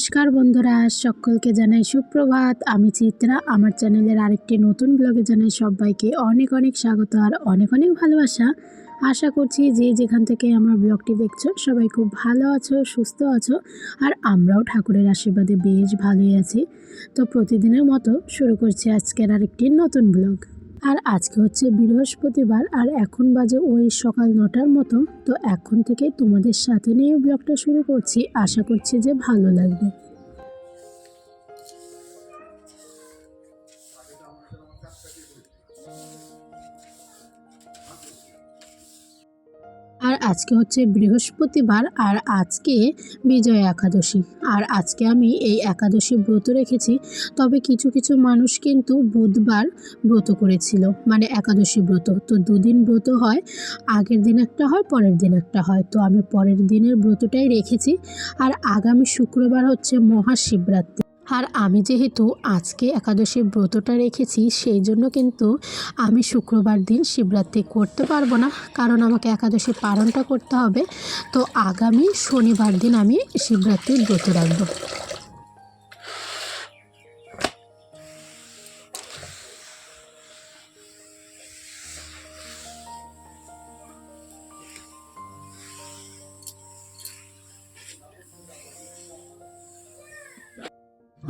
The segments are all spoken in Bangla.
নমস্কার বন্ধুরা, সকলকে জানাই সুপ্রভাত। আমি চিত্রা, আমার চ্যানেলের আরেকটি নতুন ব্লগে জানাই সবাইকে অনেক অনেক স্বাগত আর অনেক অনেক ভালোবাসা। আশা করছি যে যেখান থেকে আমার ব্লগটি দেখছ, সবাই খুব ভালো আছো, সুস্থ আছো, আর আমরাও ঠাকুরের আশীর্বাদে বেশ ভালোই আছি। তো প্রতিদিনের মতো শুরু করছি আজকের আরেকটি নতুন ব্লগ। আর আজকে হচ্ছে বৃহস্পতিবার আর এখন বাজে ওই সকাল নটার মতো। তো এখন থেকে তোমাদের সাথে নিয়ে ব্লগটা শুরু করছি। আশা করছি যে ভালো লাগবে। আজকে হচ্ছে বৃহস্পতিবার আর আজকে বিজয় একাদশী। আর আজকে আমি এই একাদশী ব্রত রেখেছি, তবে কিছু কিছু মানুষ কিন্তু বুধবার ব্রত করেছিল মানে একাদশী ব্রত। তো দুদিন ব্রত হয়, আগের দিন একটা হয়, পরের দিন একটা হয়। তো আমি পরের দিনের ব্রতটাই রেখেছি। আর আগামী শুক্রবার হচ্ছে মহাশিবরাত্রি। আর আমি যেহেতু আজকে একাদশী ব্রতটা রেখেছি, সেই জন্য কিন্তু আমি শুক্রবার দিন শিবরাত্রি করতে পারব না, কারণ আমাকে একাদশী পালনটা করতে হবে। তো আগামী শনিবার দিন আমি শিবরাত্রির ব্রত রাখব।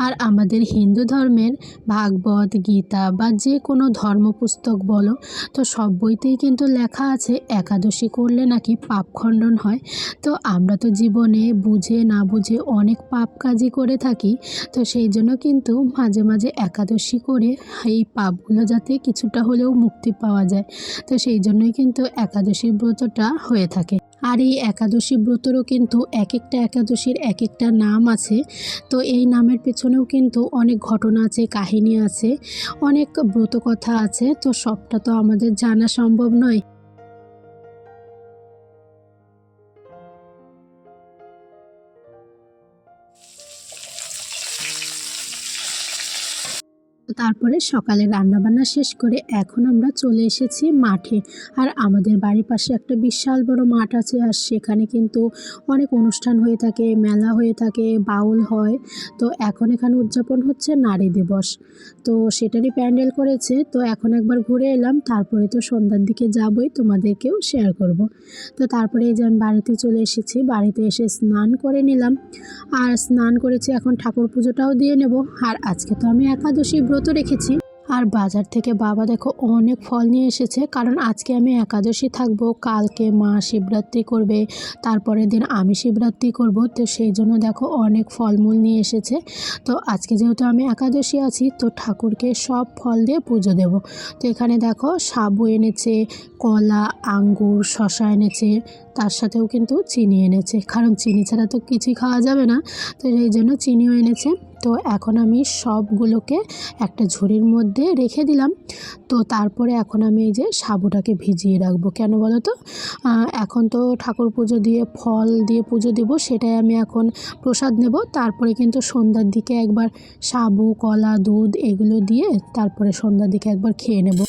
আর আমাদের হিন্দু ধর্মের ভাগবত, গীতা বা যে কোনো ধর্মপুস্তক বলো, তো সব বইতেই কিন্তু লেখা আছে, একাদশী করলে নাকি পাপ খণ্ডন হয়। তো আমরা তো জীবনে বুঝে না বুঝে অনেক পাপ কাজই করে থাকি, তো সেই জন্য কিন্তু মাঝে মাঝে একাদশী করে এই পাপগুলো যাতে কিছুটা হলেও মুক্তি পাওয়া যায়। তো সেই জন্যই কিন্তু একাদশী ব্রতটা হয়ে থাকে। আর এই একাদশী ব্রতরও কিন্তু এক একটা একাদশীর এক একটা নাম আছে। তো এই নামের পেছনেও কিন্তু অনেক ঘটনা আছে, কাহিনী আছে, অনেক ব্রত কথা আছে। তো সবটা তো আমাদের জানা সম্ভব নয়। তারপরে সকালে রান্নাবান্না শেষ করে এখন আমরা চলে এসেছি মাঠে। আর আমাদের বাড়ির পাশে একটা বিশাল বড় মাঠ আছে আর সেখানে কিন্তু অনেক অনুষ্ঠান হয়ে থাকে, মেলা হয়ে থাকে, বাউল হয়। তো এখন এখানে উদযাপন হচ্ছে নারী দিবস। তো সেটারই প্যান্ডেল করেছে। তো এখন একবার ঘুরে এলাম, তারপরে তো সন্ধ্যার দিকে যাবই, তোমাদেরকেও শেয়ার করব। তো তারপরে এই যে আমি বাড়িতে চলে এসেছি, বাড়িতে এসে স্নান করে নিলাম। আর স্নান করেছি, এখন ঠাকুর পুজোটাও দিয়ে নেব। আর আজকে তো আমি একাদশী ব্রত রেখেছি। আর বাজার থেকে বাবা দেখো অনেক ফল নিয়ে এসেছে, কারণ আজকে আমি একাদশী থাকব, কালকে মা শিবরাত্রি করবে, তারপরের দিন আমি শিবরাত্রি করব, তো সেই জন্য দেখো অনেক ফলমূল নিয়ে এসেছে। তো আজকে যেহেতু আমি একাদশী আছি, তো ঠাকুরকে সব ফল দিয়ে পুজো দেব। তো এখানে দেখো সাবু এনেছে, কলা, আঙ্গুর শশা এনেছে তার সাথেও কিন্তু চিনি এনেছে। কারণ চিনি ছাড়া তো কিছুই খাওয়া যাবে না। তো এই জন্য চিনিও এনেছে। তো এখন আমি সবগুলোকে একটা ঝুড়ির মধ্যে রেখে দিলাম। তো তারপরে এখন আমি এই যে সাবুটাকে ভিজিয়ে রাখব। কেন বলো তো? এখন তো ঠাকুর পুজো দিয়ে, ফল দিয়ে পুজো দেবো, সেটাই আমি এখন প্রসাদ নেব। তারপরে কিন্তু সন্ধ্যার দিকে একবার সাবু, কলা, দুধ এগুলো দিয়ে তারপরে সন্ধ্যার দিকে একবার খেয়ে নেব।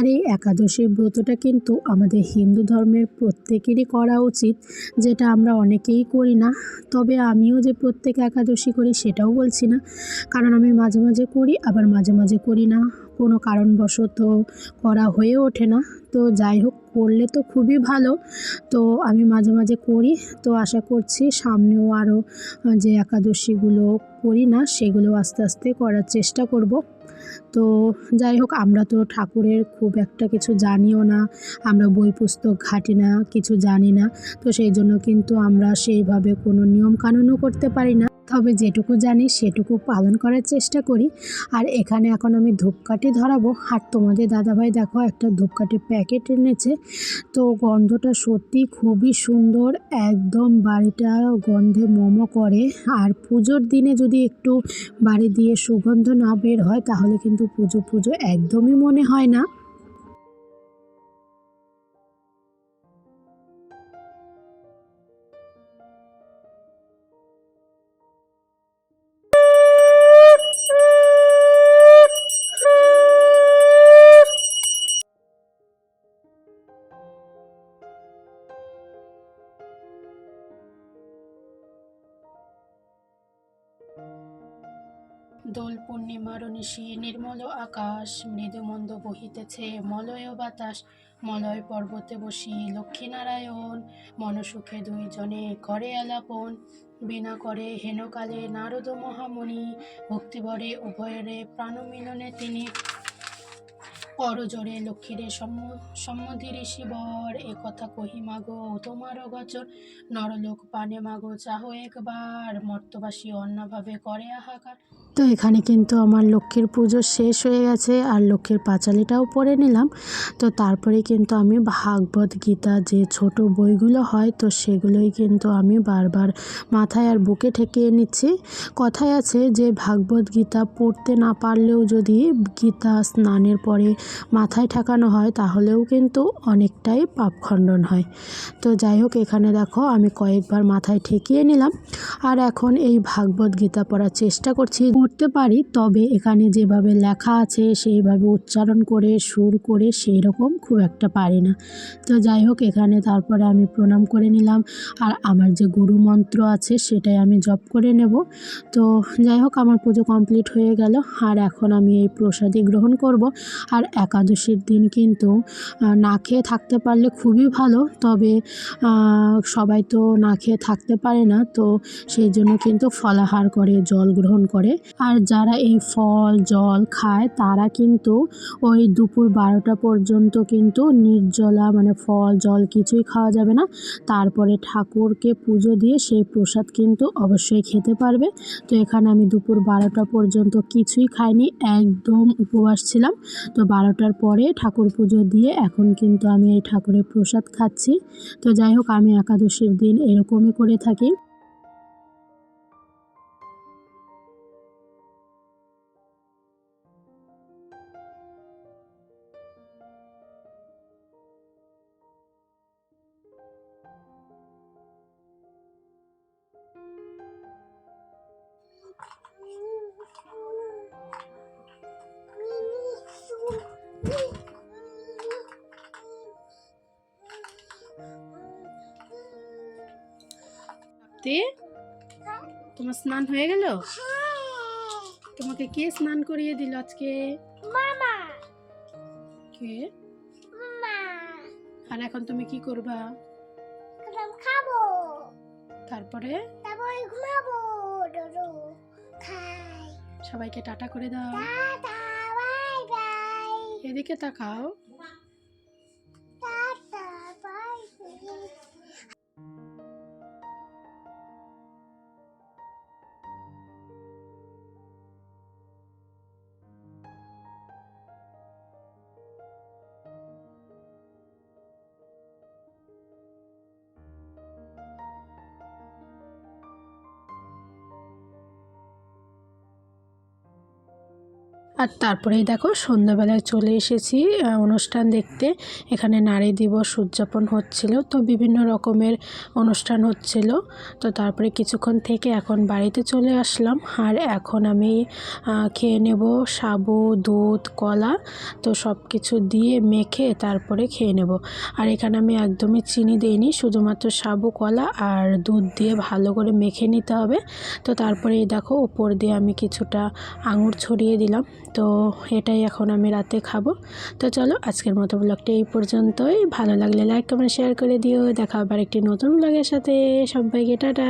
আর এই একাদশী ব্রতটা কিন্তু আমাদের হিন্দু ধর্মের প্রত্যেকেরই করা উচিত, যেটা আমরা অনেকেই করি না। তবে আমিও যে প্রত্যেক একাদশী করি সেটাও বলছি না। কারণ আমি মাঝে মাঝে করি, আবার মাঝে মাঝে করি না। কোনো কারণবশত করা হয়ে ওঠে না। তো যাই হোক, করলে তো খুবই ভালো। তো আমি মাঝে মাঝে করি। তো আশা করছি সামনেও আরও যে একাদশীগুলো করি না, সেগুলো আস্তে আস্তে করার চেষ্টা করব। তো যাই হোক, আমরা তো ঠাকুরের খুব একটা কিছু জানিও না, আমরা বই পুস্তক ঘাটি না, কিছু জানি না। তো সেই জন্য কিন্তু আমরা সেইভাবে কোনো নিয়ম কানুনও করতে পারি না। তবে যেটুকু জানি, সেটুকু পালন করার চেষ্টা করি। আর এখানে এখন আমি ধূপকাঠি ধরাবো। আর তোমাদের দাদাভাই দেখো, একটা ধূপকাঠির প্যাকেট এনেছে তো গন্ধটা সত্যি খুবই সুন্দর, একদম বাড়িটা গন্ধে মোমো করে। আর পুজোর দিনে যদি একটু বাড়ি দিয়ে সুগন্ধ না বের হয়, তাহলে কিন্তু পুজো পুজো একদমই মনে হয় না। নিশি নির্মল আকাশ মৃদুমন্দ বহিতেছে, মলয় বাতাস, মলয় পর্বতে বসি, লক্ষ্মীনারায়ণ, মনসুখে দুইজনে করে আলাপন। বিনা করে হেনকালে নারদ মহামণি ভক্তিবরে উভয়ের প্রাণমিলনে তিনি পরজরে লক্ষ্মীরে সম্মতি ঋষিবর এ কথা কহি মাগো, তোমার গচর নরলোক পানে মাগো, চাহ একবার, মর্তবাসী অন্যভাবে করে হাহাকার তো এখানে কিন্তু আমার লক্ষ্মীর পুজো শেষ হয়ে গেছে, আর লক্ষ্মীর পাঁচালিটাও পড়ে নিলাম। তো তারপরে কিন্তু আমি ভাগবত গীতা যে ছোট বইগুলো হয়, তো সেগুলোই কিন্তু আমি বারবার মাথায় আর বুকে ঠেকিয়ে নিচ্ছি। কথায় আছে যে, ভাগবত গীতা পড়তে না পারলেও যদি গীতা স্নানের পরে মাথায় ঠেকানো হয়, তাহলেও কিন্তু অনেকটাই পাপ খণ্ডন হয়। তো যাই হোক, এখানে দেখো আমি কয়েকবার মাথায় ঠেকিয়ে নিলাম। আর এখন এই ভাগবত গীতা পড়ার চেষ্টা করছি। পড়তে পারি, তবে এখানে যেভাবে লেখা আছে, সেইভাবে উচ্চারণ করে, সুর করে সেই রকম খুব একটা পারি না। তো যাই হোক, এখানে তারপরে আমি প্রণাম করে নিলাম। আর আমার যে গুরু মন্ত্র আছে, সেটাই আমি জপ করে নেব। তো যাই হোক, আমার পুজো কমপ্লিট হয়ে গেল। আর এখন আমি এই প্রসাদী গ্রহণ করব। আর একাদশীর দিন কিন্তু না খেয়ে থাকতে পারলে খুবই ভালো। তবে সবাই তো না খেয়ে থাকতে পারে না, তো সেই জন্য কিন্তু ফলাহার করে, জল গ্রহণ করে। আর যারা এই ফল, জল খায়, তারা কিন্তু ওই দুপুর বারোটা পর্যন্ত কিন্তু নির্জলা মানে ফল, জল কিছুই খাওয়া যাবে না। তারপরে ঠাকুরকে পুজো দিয়ে সেই প্রসাদ কিন্তু অবশ্যই খেতে পারবে। তো এখানে আমি দুপুর বারোটা পর্যন্ত কিছুই খাইনি, একদম উপবাস ছিলাম। তো বারোটার পরে ঠাকুর পুজো দিয়ে এখন কিন্তু আমি এই ঠাকুরের প্রসাদ খাচ্ছি। তো যাই হোক, আমি একাদশীর দিন এরকমই করে থাকি। তোমার স্নান হয়ে গেল? তোমাকে কে স্নান করিয়ে দিল আজকে? মামা। কে? মা। আর এখন তুমি কি করবা? খাব। তারপরে? তারপর ঘুমাবো সবাইকে টাটা করে দাও। এদিকে তাকাও। আর তারপরেই দেখো সন্ধ্যাবেলায় চলে এসেছি অনুষ্ঠান দেখতে। এখানে নারী দিবস উদযাপন হচ্ছিল, তো বিভিন্ন রকমের অনুষ্ঠান হচ্ছিল। তো তারপরে কিছুক্ষণ থেকে এখন বাড়িতে চলে আসলাম। আর এখন আমি খেয়ে নেব সাবু, দুধ, কলা, তো সব কিছু দিয়ে মেখে তারপরে খেয়ে নেব। আর এখানে আমি একদমই চিনি দিইনি, শুধুমাত্র সাবু, কলা আর দুধ দিয়ে ভালো করে মেখে নিতে হবে। তো তারপরে দেখো উপর দিয়ে আমি কিছুটা আঙুর ছড়িয়ে দিলাম। তো এটাই এখন আমি রাতে খাব। তো চলো আজকের মতো ব্লগটা এই পর্যন্তই। ভালো লাগলে লাইক কমেন্ট শেয়ার করে দিও। দেখা আবার একটি নতুন ব্লগের সাথে। সবাইকে টাটা।